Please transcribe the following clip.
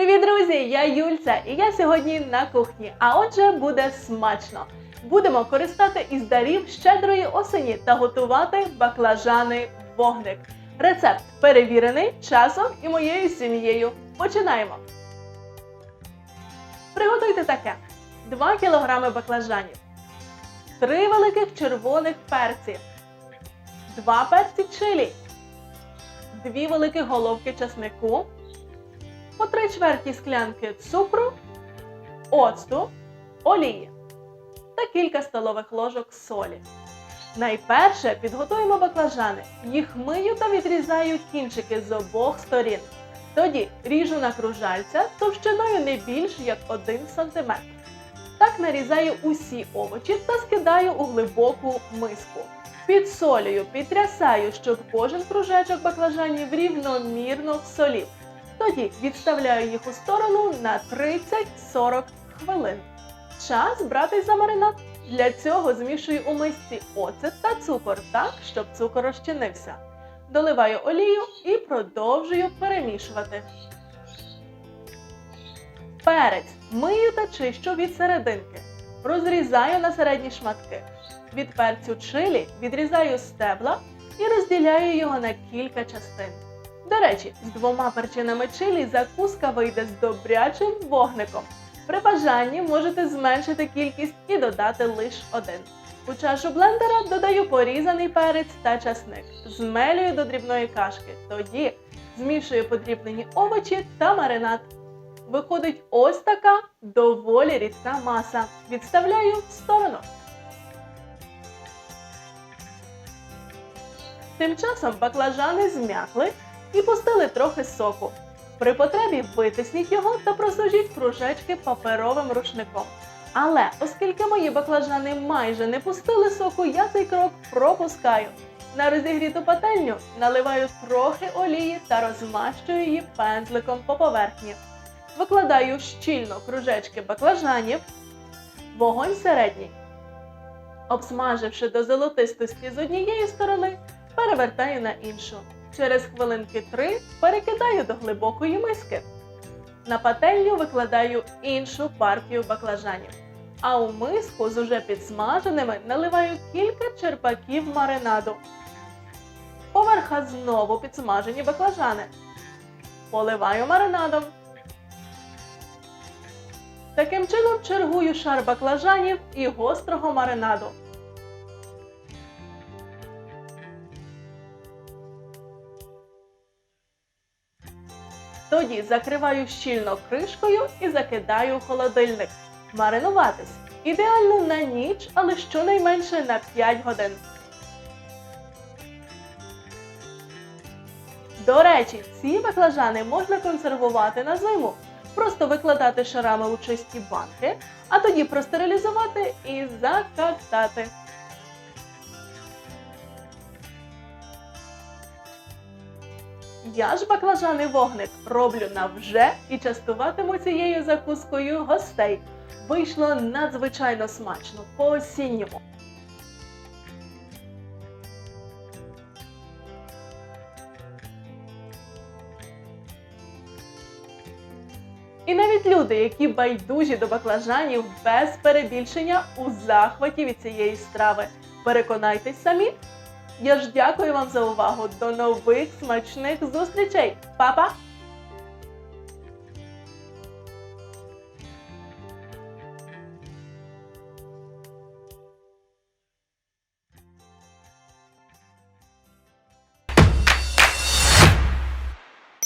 Привіт, друзі! Я Юльця, і я сьогодні на кухні. А отже, буде смачно. Будемо користати із дарів щедрої осені та готувати баклажани вогник. Рецепт перевірений часом і моєю сім'єю. Починаємо. Приготуйте таке: 2 кг баклажанів, 3 великих червоних перці, 2 перці чилі, 2 великі головки чеснику, по 3 чверті склянки цукру, оцту, олії та кілька столових ложок солі. Найперше підготуємо баклажани. Їх мию та відрізаю кінчики з обох сторін. Тоді ріжу на кружальця товщиною не більш як 1 см. Так нарізаю усі овочі та скидаю у глибоку миску. Підсолюю, підтрясаю, щоб кожен кружечок баклажанів рівномірно всолів. Тоді відставляю їх у сторону на 30-40 хвилин. Час братись за маринад. Для цього змішую у мисці оцет та цукор так, щоб цукор розчинився. Доливаю олію і продовжую перемішувати. Перець мию та чищу від серединки. Розрізаю на середні шматки. Від перцю чилі відрізаю стебла і розділяю його на кілька частин. До речі, з двома перчинами чилі закуска вийде з добрячим вогником. При бажанні можете зменшити кількість і додати лише один. У чашу блендера додаю порізаний перець та часник. Змелюю до дрібної кашки. Тоді змішую подрібнені овочі та маринад. Виходить ось така доволі рідка маса. Відставляю в сторону. Тим часом баклажани зм'якли і пустили трохи соку. При потребі витисніть його та просушіть кружечки паперовим рушником. Але оскільки мої баклажани майже не пустили соку, я цей крок пропускаю. На розігріту пательню наливаю трохи олії та розмащую її пензликом по поверхні. Викладаю щільно кружечки баклажанів, вогонь середній. Обсмаживши до золотистості з однієї сторони, перевертаю на іншу. Через хвилинки три перекидаю до глибокої миски. На пательню викладаю іншу партію баклажанів. А у миску з уже підсмаженими наливаю кілька черпаків маринаду. Поверха знову підсмажені баклажани. Поливаю маринадом. Таким чином чергую шар баклажанів і гострого маринаду. Тоді закриваю щільно кришкою і закидаю у холодильник. Маринуватись. Ідеально на ніч, але щонайменше на 5 годин. До речі, ці баклажани можна консервувати на зиму. Просто викладати шарами у чисті банки, а тоді простерилізувати і закатати. Я ж баклажаний вогник роблю на вже і частуватиму цією закускою гостей. Вийшло надзвичайно смачно по-осінньому. І навіть люди, які байдужі до баклажанів без перебільшення у захваті від цієї страви. Переконайтесь самі. Я ж дякую вам за увагу. До нових смачних зустрічей. Па-па!